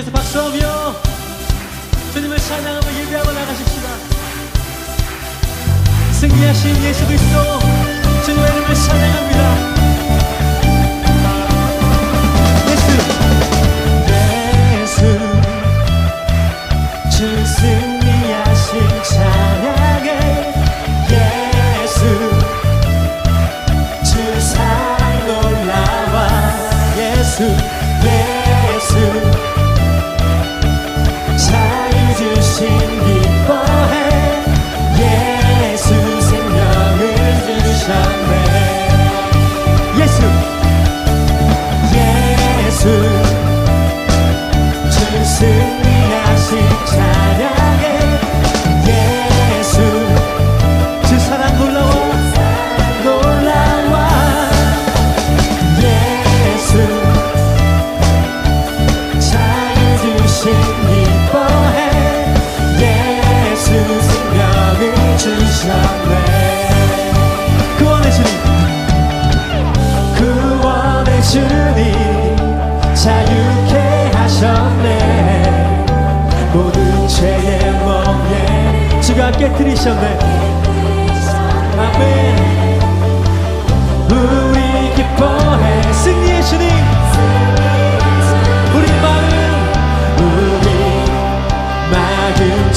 주님께서 박수하며 주님을 찬양하며 예배하고 나가십시다. 승리하신 예수 그리스도 주님의 이름을 찬양합니다.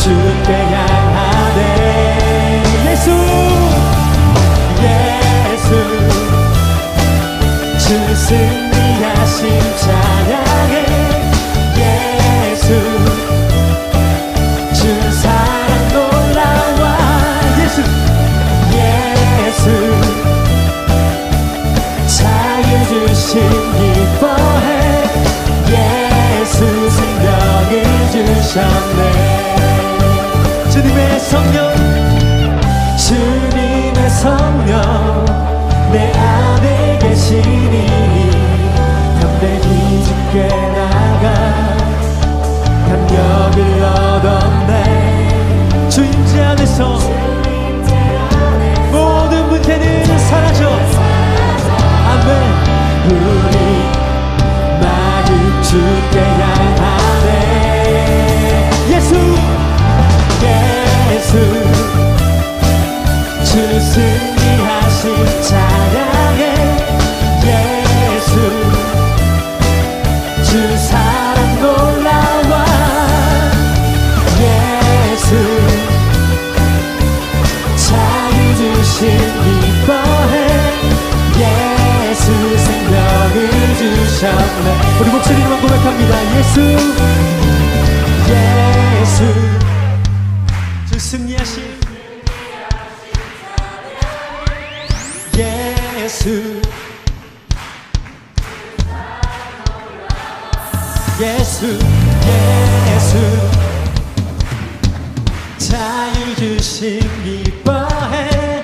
주께 향하네. 예수 예수. 주 승리하심 찬양해 예수 주 사랑 놀라와. 예수 예수. 자유 주심 기뻐해. 예수 생명을 주셨네. 성령 예수 예수 예수. 자유 주신 기뻐해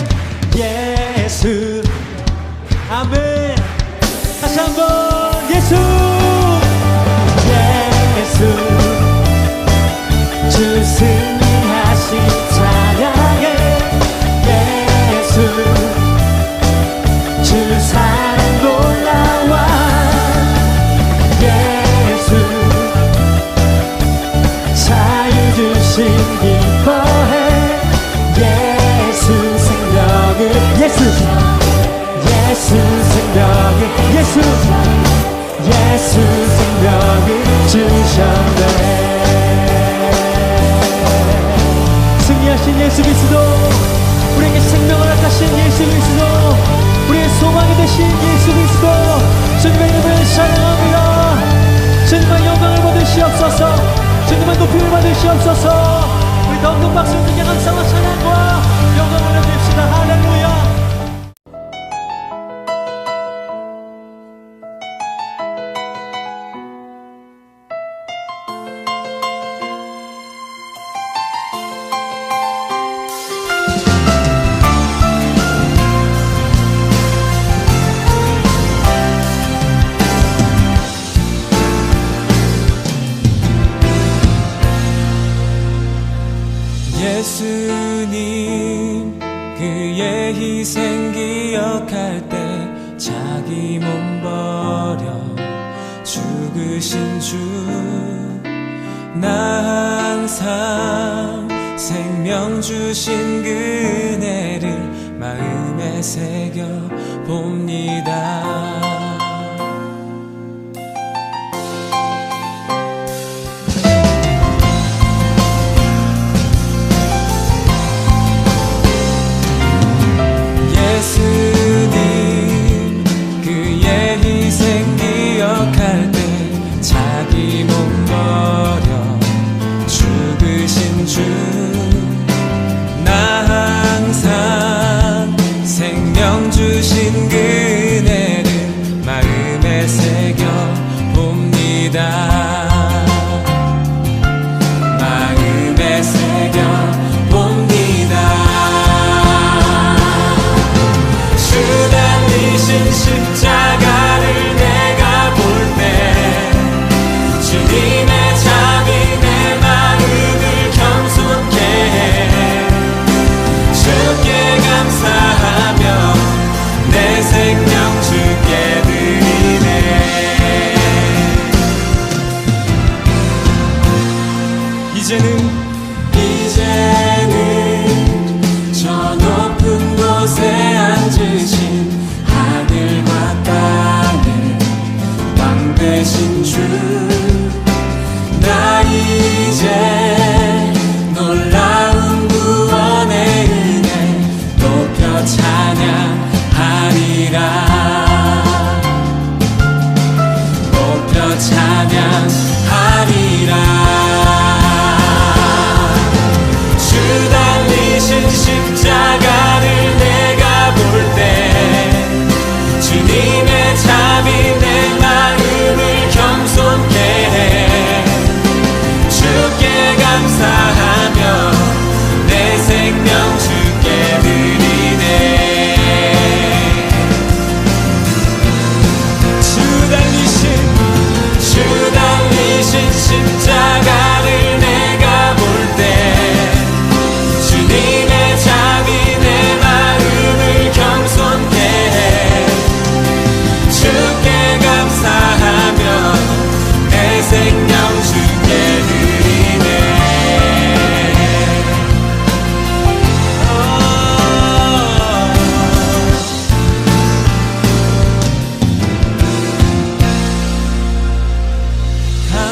예수. 아멘. 다시 한번. 나 항상 생명 주신 그네를 마음에 새겨 봅니다.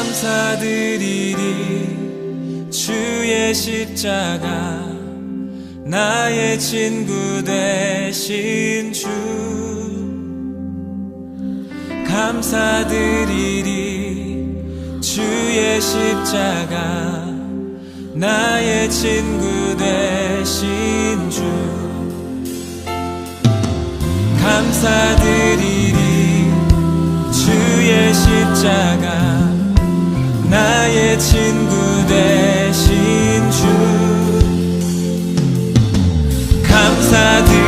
감사드리리. 주의 십자가 나의 친구 되신 주. 감사드리리. 주의 십자가 나의 친구 되신 주. 감사드리리. 주의 십자가 나의 친구 되신 주. 감사드리리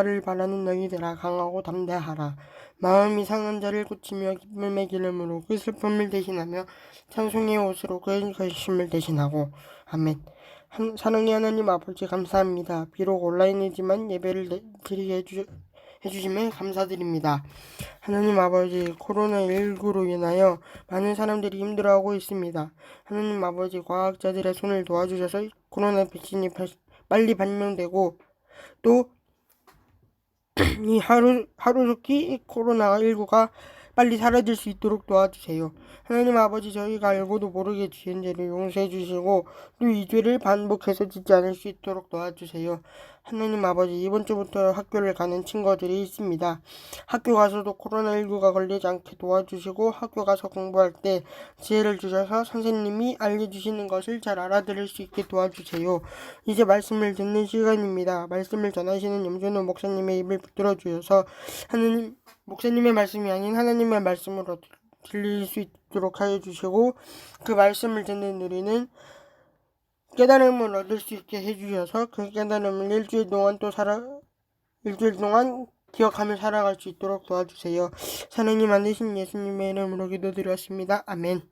여호와를 바라는 너희들아 강하고 담대하라 마음이 상한 자를 고치며 기쁨의 기름으로 그 슬픔을 대신하며 찬송의 옷으로 그 결심을 대신하고 아멘 한, 사랑의 하나님 아버지 감사합니다 비록 온라인이지만 예배를 내- 드리게 해주, 해주심에 감사드립니다. 하나님 아버지, 코로나19로 인하여 많은 사람들이 힘들어하고 있습니다. 하나님 아버지, 과학자들의 손을 도와주셔서 코로나 백신이 발- 빨리 발명되고 또 이 하루 이 코로나19가 빨리 사라질 수 있도록 도와주세요. 하나님 아버지 저희가 알고도 모르게 지은 죄를 용서해 주시고 또 이 죄를 반복해서 짓지 않을 수 있도록 도와주세요. 하나님 아버지 이번 주부터 학교를 가는 친구들이 있습니다. 학교 가서도 코로나19가 걸리지 않게 도와주시고 학교 가서 공부할 때 지혜를 주셔서 선생님이 알려주시는 것을 잘 알아들을 수 있게 도와주세요. 이제 말씀을 듣는 시간입니다. 말씀을 전하시는 염준호 목사님의 입을 붙들어 주셔서 하나님 목사님의 말씀이 아닌 하나님의 말씀으로 들릴 수 있도록 하여 주시고 그 말씀을 듣는 우리는 깨달음을 얻을 수 있게 해주셔서 그 깨달음을 일주일 동안 또 살아 일주일 동안 기억하며 살아갈 수 있도록 도와주세요. 하나님 안 되신 예수님의 이름으로 기도드렸습니다. 아멘.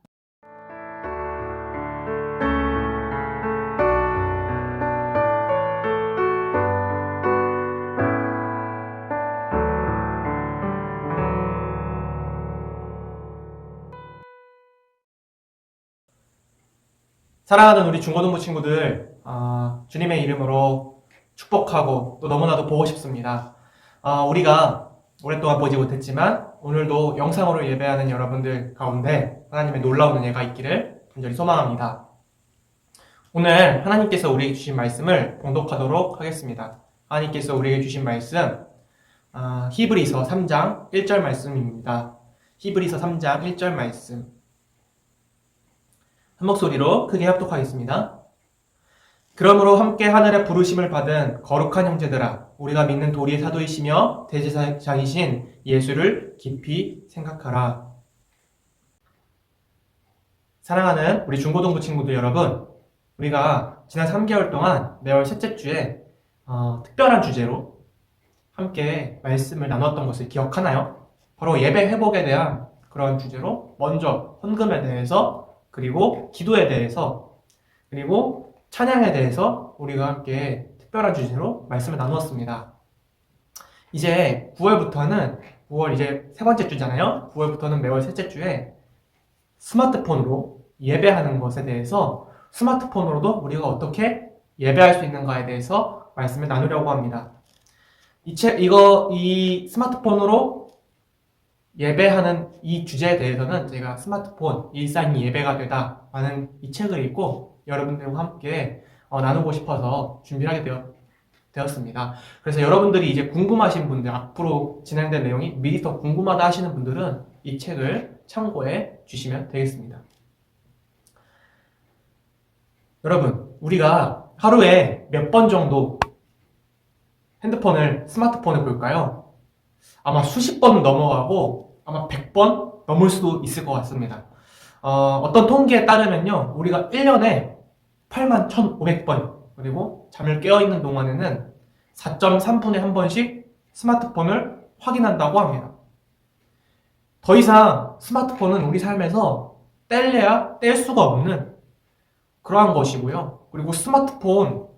사랑하는 우리 중고등부 친구들, 아, 주님의 이름으로 축복하고 또 너무나도 보고 싶습니다. 아, 우리가 오랫동안 보지 못했지만 오늘도 영상으로 예배하는 여러분들 가운데 하나님의 놀라운 은혜가 있기를 간절히 소망합니다. 오늘 하나님께서 우리에게 주신 말씀을 봉독하도록 하겠습니다. 하나님께서 우리에게 주신 말씀, 아, 히브리서 3장 1절 말씀입니다. 히브리서 3장 1절 말씀. 한 목소리로 크게 합독하겠습니다. 그러므로 함께 하늘의 부르심을 받은 거룩한 형제들아, 우리가 믿는 도리의 사도이시며 대제사장이신 예수를 깊이 생각하라. 사랑하는 우리 중고등부 친구들 여러분, 우리가 지난 3개월 동안 매월 셋째 주에 어, 특별한 주제로 함께 말씀을 나눴던 것을 기억하나요? 바로 예배 회복에 대한 그런 주제로 먼저 헌금에 대해서 그리고 기도에 대해서 그리고 찬양에 대해서 우리가 함께 특별한 주제로 말씀을 나누었습니다. 이제 9월부터는 9월 이제 세 번째 주잖아요. 9월부터는 매월 셋째 주에 스마트폰으로 예배하는 것에 대해서 스마트폰으로도 우리가 어떻게 예배할 수 있는가에 대해서 말씀을 나누려고 합니다. 이 책, 이거, 이 스마트폰으로 예배하는 이 주제에 대해서는 제가 스마트폰 일상이 예배가 되다 라는 이 책을 읽고 여러분들과 함께 어, 나누고 싶어서 준비를 하게 되었, 되었 습니다. 그래서 여러분들이 이제 궁금하신 분들, 앞으로 진행될 내용이 미리 더 궁금하다 하시는 분들은 이 책을 참고해 주시면 되겠습니다. 여러분, 우리가 하루에 몇 번 정도 핸드폰을, 스마트폰을 볼까요? 아마 수십 번 넘어가고 아마 100번 넘을 수도 있을 것 같습니다. 어, 떤 통계에 따르면요, 우리가 1년에 8만 1,500번, 그리고 잠을 깨어있는 동안에는 4.3분에 한 번씩 스마트폰을 확인한다고 합니다. 더 이상 스마트폰은 우리 삶에서 뗄래야 뗄 수가 없는 그러한 것이고요. 그리고 스마트폰,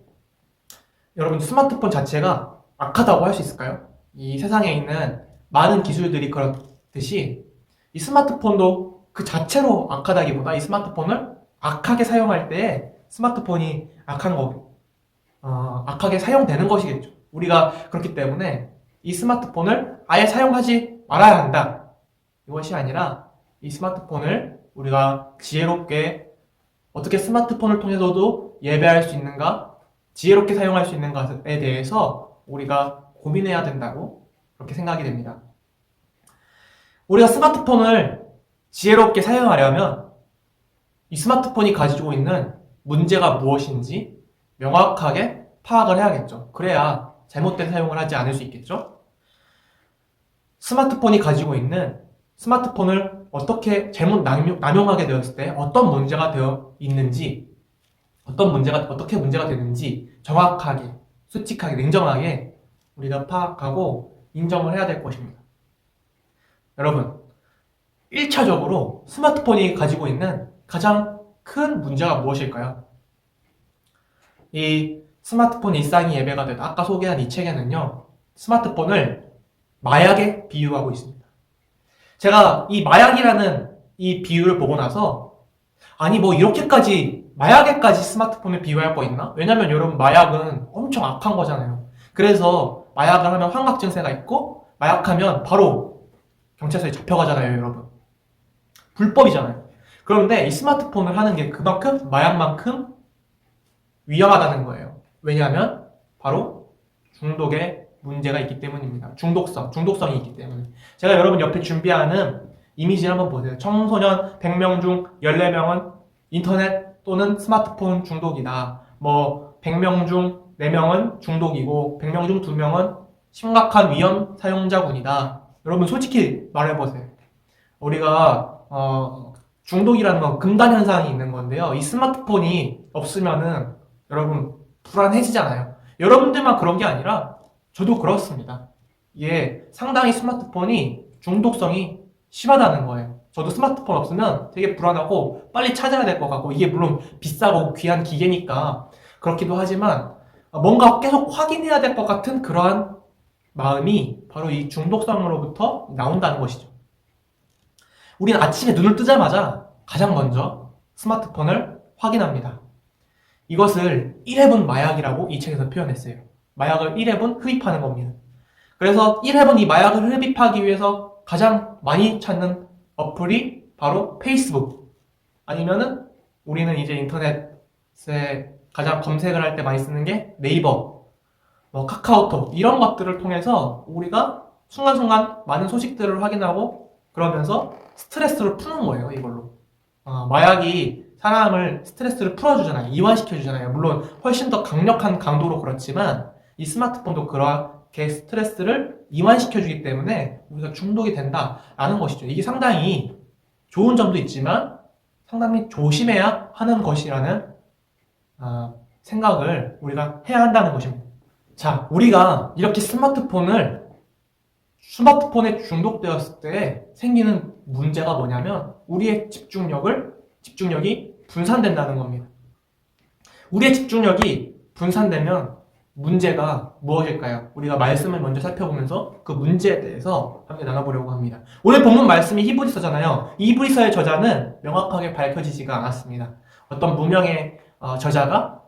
여러분 스마트폰 자체가 악하다고 할 수 있을까요? 이 세상에 있는 많은 기술들이 그렇 듯이 이 스마트폰도 그 자체로 악하다기보다 이 스마트폰을 악하게 사용할 때 스마트폰이 악한 거, 어, 악하게 사용되는 것이겠죠. 우리가 그렇기 때문에 이 스마트폰을 아예 사용하지 말아야 한다. 이것이 아니라 이 스마트폰을 우리가 지혜롭게 어떻게 스마트폰을 통해서도 예배할 수 있는가, 지혜롭게 사용할 수 있는가에 대해서 우리가 고민해야 된다고 그렇게 생각이 됩니다. 우리가 스마트폰을 지혜롭게 사용하려면 이 스마트폰이 가지고 있는 문제가 무엇인지 명확하게 파악을 해야겠죠. 그래야 잘못된 사용을 하지 않을 수 있겠죠. 스마트폰이 가지고 있는 스마트폰을 어떻게 잘못 남용, 남용하게 되었을 때 어떤 문제가 되어 있는지 어떤 문제가 어떻게 문제가 되는지 정확하게 솔직하게 냉정하게 우리가 파악하고 인정을 해야 될 것입니다. 여러분, 1차적으로 스마트폰이 가지고 있는 가장 큰 문제가 무엇일까요? 이 스마트폰 일상이 예배가 되다 아까 소개한 이 책에는요, 스마트폰을 마약에 비유하고 있습니다. 제가 이 마약이라는 이 비유를 보고 나서 아니 뭐 이렇게까지 마약에까지 스마트폰을 비유할 거 있나? 왜냐면 여러분 마약은 엄청 악한 거잖아요. 그래서 마약을 하면 환각 증세가 있고 마약하면 바로 경찰서에 잡혀가잖아요, 여러분. 불법이잖아요. 그런데 이 스마트폰을 하는 게 그만큼 마약만큼 위험하다는 거예요. 왜냐하면 바로 중독의 문제가 있기 때문입니다. 중독성, 중독성이 있기 때문에. 제가 여러분 옆에 준비하는 이미지를 한번 보세요. 청소년 100명 중 14명은 인터넷 또는 스마트폰 중독이다. 뭐 100명 중 4명은 중독이고 100명 중 2명은 심각한 위험 사용자군이다. 여러분 솔직히 말해보세요. 우리가 어, 중독이라는 건 금단 현상이 있는 건데요. 이 스마트폰이 없으면은 여러분 불안해지잖아요. 여러분들만 그런 게 아니라 저도 그렇습니다. 이게 상당히 스마트폰이 중독성이 심하다는 거예요. 저도 스마트폰 없으면 되게 불안하고 빨리 찾아야 될 것 같고 이게 물론 비싸고 귀한 기계니까 그렇기도 하지만 뭔가 계속 확인해야 될 것 같은 그러한 마음이 바로 이 중독성으로부터 나온다는 것이죠. 우리는 아침에 눈을 뜨자마자 가장 먼저 스마트폰을 확인합니다. 이것을 1회분 마약이라고 이 책에서 표현했어요. 마약을 1회분 흡입하는 겁니다. 그래서 1회분 이 마약을 흡입하기 위해서 가장 많이 찾는 어플이 바로 페이스북. 아니면은 우리는 이제 인터넷에 가장 검색을 할 때 많이 쓰는 게 네이버, 뭐 카카오톡 이런 것들을 통해서 우리가 순간순간 많은 소식들을 확인하고 그러면서 스트레스를 푸는 거예요, 이걸로. 어, 마약이 사람을 스트레스를 풀어주잖아요. 이완시켜주잖아요. 물론 훨씬 더 강력한 강도로 그렇지만 이 스마트폰도 그렇게 스트레스를 이완시켜주기 때문에 우리가 중독이 된다라는 것이죠. 이게 상당히 좋은 점도 있지만 상당히 조심해야 하는 것이라는 아, 생각을 우리가 해야 한다는 것입니다. 자, 우리가 이렇게 스마트폰을 스마트폰에 중독되었을 때 생기는 문제가 뭐냐면 우리의 집중력을 집중력이 분산된다는 겁니다. 우리의 집중력이 분산되면 문제가 무엇일까요? 우리가 말씀을 먼저 살펴보면서 그 문제에 대해서 함께 나눠보려고 합니다. 오늘 본문 말씀이 히브리서잖아요. 이 히브리서의 저자는 명확하게 밝혀지지가 않았습니다. 어떤 무명의 어, 저자가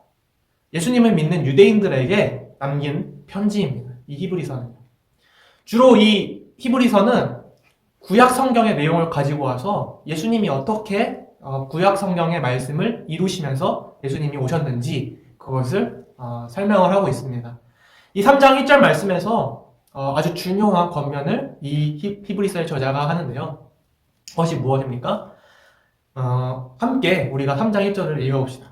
예수님을 믿는 유대인들에게 남긴 편지입니다. 이 히브리서는. 주로 이 히브리서는 구약 성경의 내용을 가지고 와서 예수님이 어떻게 어, 구약 성경의 말씀을 이루시면서 예수님이 오셨는지 그것을 어, 설명을 하고 있습니다. 이 3장 1절 말씀에서 어, 아주 중요한 권면을 이 히- 히브리서의 저자가 하는데요. 그것이 무엇입니까? 어, 함께 우리가 3장 1절을 읽어봅시다.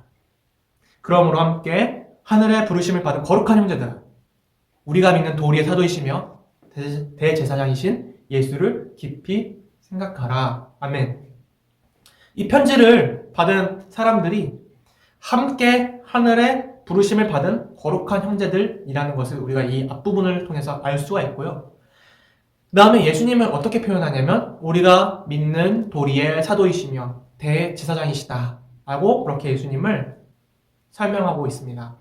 그러므로 함께 하늘의 부르심을 받은 거룩한 형제들, 우리가 믿는 도리의 사도이시며 대- 대제사장이신 예수를 깊이 생각하라. 아멘. 이 편지를 받은 사람들이 함께 하늘의 부르심을 받은 거룩한 형제들이라는 것을 우리가 이 앞부분을 통해서 알 수가 있고요. 그 다음에 예수님을 어떻게 표현하냐면 우리가 믿는 도리의 사도이시며 대제사장이시다 라고 그렇게 예수님을 설명하고 있습니다.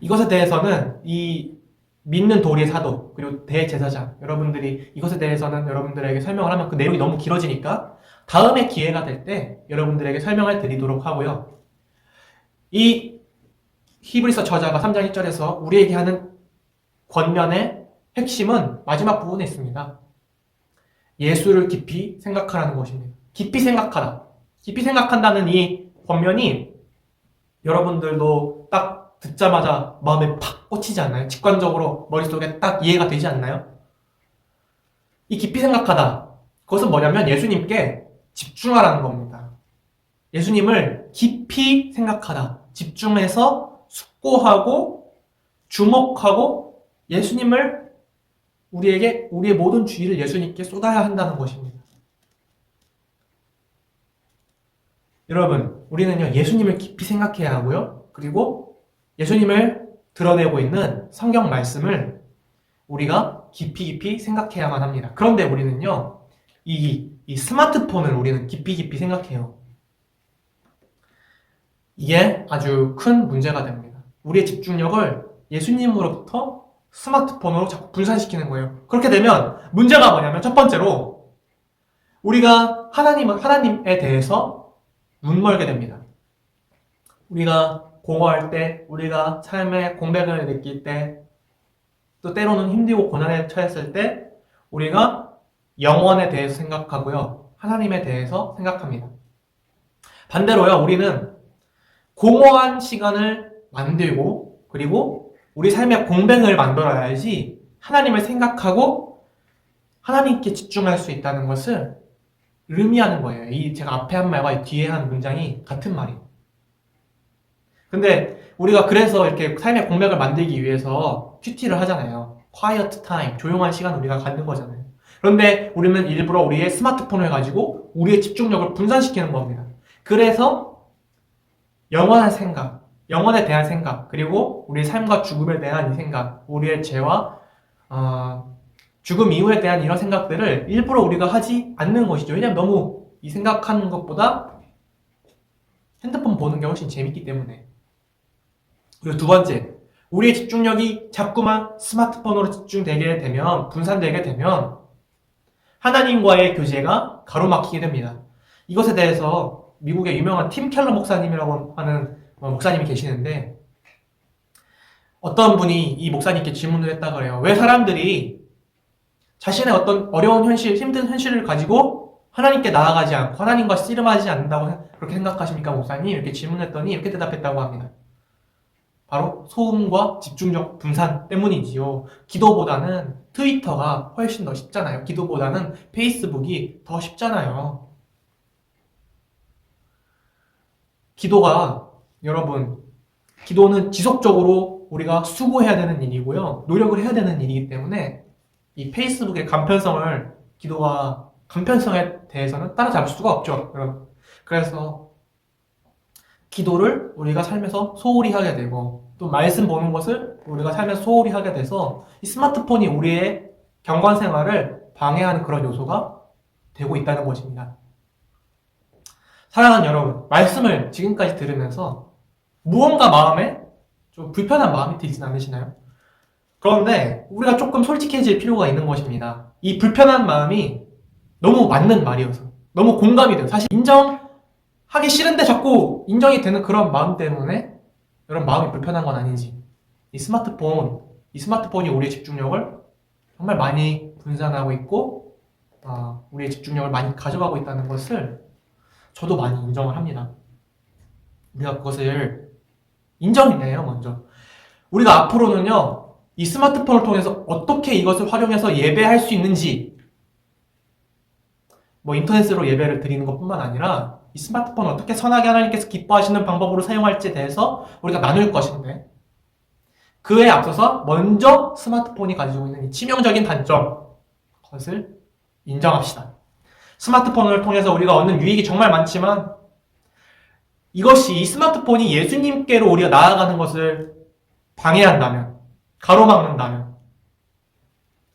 이것에 대해서는 이 믿는 도리의 사도 그리고 대제사장 여러분들이 이것에 대해서는 여러분들에게 설명을 하면 그 내용이 너무 길어지니까 다음에 기회가 될 때 여러분들에게 설명을 드리도록 하고요. 이 히브리서 저자가 3장 1절에서 우리에게 하는 권면의 핵심은 마지막 부분에 있습니다. 예수를 깊이 생각하라는 것입니다. 깊이 생각하라. 깊이 생각한다는 이 권면이 여러분들도 딱 듣자마자 마음에 팍 꽂히지 않나요? 직관적으로 머릿속에 딱 이해가 되지 않나요? 이 깊이 생각하다. 그것은 뭐냐면 예수님께 집중하라는 겁니다. 예수님을 깊이 생각하다. 집중해서 숙고하고 주목하고 예수님을 우리에게 우리의 모든 주의를 예수님께 쏟아야 한다는 것입니다. 여러분, 우리는요, 예수님을 깊이 생각해야 하고요. 그리고 예수님을 드러내고 있는 성경 말씀을 우리가 깊이 깊이 생각해야만 합니다. 그런데 우리는요, 이, 이 스마트폰을 우리는 깊이 깊이 생각해요. 이게 아주 큰 문제가 됩니다. 우리의 집중력을 예수님으로부터 스마트폰으로 자꾸 분산시키는 거예요. 그렇게 되면 문제가 뭐냐면 첫 번째로 우리가 하나님, 하나님에 대해서 눈멀게 됩니다. 우리가 공허할 때, 우리가 삶의 공백을 느낄 때, 또 때로는 힘들고 고난에 처했을 때, 우리가 영원에 대해서 생각하고요. 하나님에 대해서 생각합니다. 반대로요, 우리는 공허한 시간을 만들고, 그리고 우리 삶의 공백을 만들어야지 하나님을 생각하고 하나님께 집중할 수 있다는 것을 의미하는 거예요. 이 제가 앞에 한 말과 이 뒤에 한 문장이 같은 말이에요. 근데 우리가 그래서 이렇게 삶의 공백을 만들기 위해서 큐티를 하잖아요. quiet time, 조용한 시간 우리가 갖는 거잖아요. 그런데 우리는 일부러 우리의 스마트폰을 가지고 우리의 집중력을 분산시키는 겁니다. 그래서 영원한 생각, 영원에 대한 생각, 그리고 우리의 삶과 죽음에 대한 이 생각, 우리의 죄와 어, 죽음 이후에 대한 이런 생각들을 일부러 우리가 하지 않는 것이죠. 왜냐하면 너무 이 생각하는 것보다 핸드폰 보는 게 훨씬 재밌기 때문에. 그리고 두 번째, 우리의 집중력이 자꾸만 스마트폰으로 집중되게 되면, 분산되게 되면, 하나님과의 교제가 가로막히게 됩니다. 이것에 대해서 미국의 유명한 팀 켈러 목사님이라고 하는 어, 목사님이 계시는데, 어떤 분이 이 목사님께 질문을 했다 그래요. 왜 사람들이 자신의 어떤 어려운 현실, 힘든 현실을 가지고 하나님께 나아가지 않고 하나님과 씨름하지 않는다고 그렇게 생각하십니까, 목사님? 이렇게 질문했더니 이렇게 대답했다고 합니다. 바로 소음과 집중력 분산 때문이지요. 기도보다는 트위터가 훨씬 더 쉽잖아요. 기도보다는 페이스북이 더 쉽잖아요. 기도가 여러분, 기도는 지속적으로 우리가 수고해야 되는 일이고요. 노력을 해야 되는 일이기 때문에 이 페이스북의 간편성을 기도가 간편성에 대해서는 따라잡을 수가 없죠. 여러분. 그래서 기도를 우리가 삶에서 소홀히 하게 되고 또 말씀 보는 것을 우리가 삶에서 소홀히 하게 돼서 이 스마트폰이 우리의 경관 생활을 방해하는 그런 요소가 되고 있다는 것입니다. 사랑하는 여러분, 말씀을 지금까지 들으면서 무언가 마음에 좀 불편한 마음이 들진 않으시나요? 그런데 우리가 조금 솔직해질 필요가 있는 것입니다. 이 불편한 마음이 너무 맞는 말이어서 너무 공감이 돼요. 사실 인정 하기 싫은데 자꾸 인정이 되는 그런 마음 때문에 여러분 마음이 불편한 건 아닌지 이 스마트폰 이 스마트폰이 우리의 집중력을 정말 많이 분산하고 있고 아, 우리의 집중력을 많이 가져가고 있다는 것을 저도 많이 인정을 합니다. 우리가 그것을 인정이네요, 먼저. 우리가 앞으로는요, 이 스마트폰을 통해서 어떻게 이것을 활용해서 예배할 수 있는지, 뭐 인터넷으로 예배를 드리는 것 뿐만 아니라, 이 스마트폰을 어떻게 선하게 하나님께서 기뻐하시는 방법으로 사용할지에 대해서 우리가 나눌 것인데, 그에 앞서서 먼저 스마트폰이 가지고 있는 이 치명적인 단점, 그것을 인정합시다. 스마트폰을 통해서 우리가 얻는 유익이 정말 많지만, 이것이 이 스마트폰이 예수님께로 우리가 나아가는 것을 방해한다면, 가로막는다면,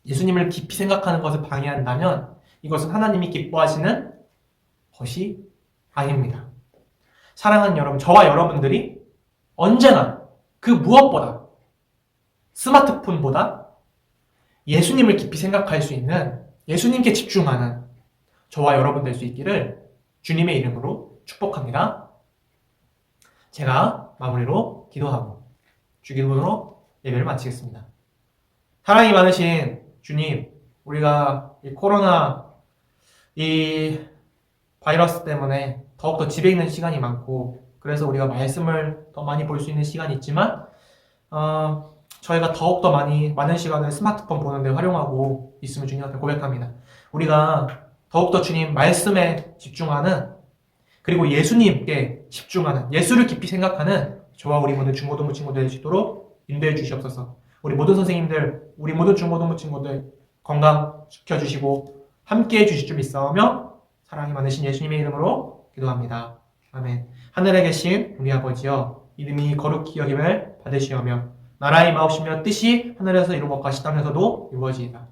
예수님을 깊이 생각하는 것을 방해한다면, 이것은 하나님이 기뻐하시는 것이 아닙니다. 사랑하는 여러분, 저와 여러분들이 언제나 그 무엇보다 스마트폰보다 예수님을 깊이 생각할 수 있는 예수님께 집중하는 저와 여러분 될 수 있기를 주님의 이름으로 축복합니다. 제가 마무리로 기도하고 주기도로 예배를 마치겠습니다. 사랑이 많으신 주님, 우리가 이 코로나 이 바이러스 때문에 더욱더 집에 있는 시간이 많고 그래서 우리가 말씀을 더 많이 볼 수 있는 시간이 있지만 어, 저희가 더욱더 많이 많은 시간을 스마트폰 보는데 활용하고 있으면 주님한테 고백합니다. 우리가 더욱더 주님 말씀에 집중하는 그리고 예수님께 집중하는 예수를 깊이 생각하는 저와 우리 모든 중고등부 친구들 될 수 있도록 인도해 주시옵소서. 우리 모든 선생님들, 우리 모든 중고등부 친구들 건강 지켜주시고 함께 해 주실 줄 믿사오며 사랑이 많으신 예수님의 이름으로 기도합니다. 아멘. 하늘에 계신 우리 아버지여 이름이 거룩히 여김을 받으시오며 나라의 마옵시며 뜻이 하늘에서 이루어 같이 땅에서도 이루어지이다.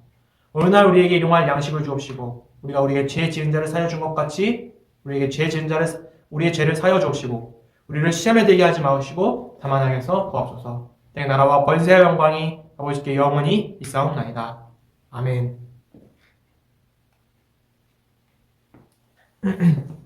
오늘날 우리에게 일용할 양식을 주옵시고 우리가 우리에게 죄 지은 자를 사여 준 것 같이 우리에게 죄 지은 자를 우리의 죄를 사여 주옵시고 우리를 시험에 들게 하지 마시고 다만 악에서 구하옵소서. 내 나라와 권세와 영광이 아버지께 영원히 있사옵나이다. 아멘. Un.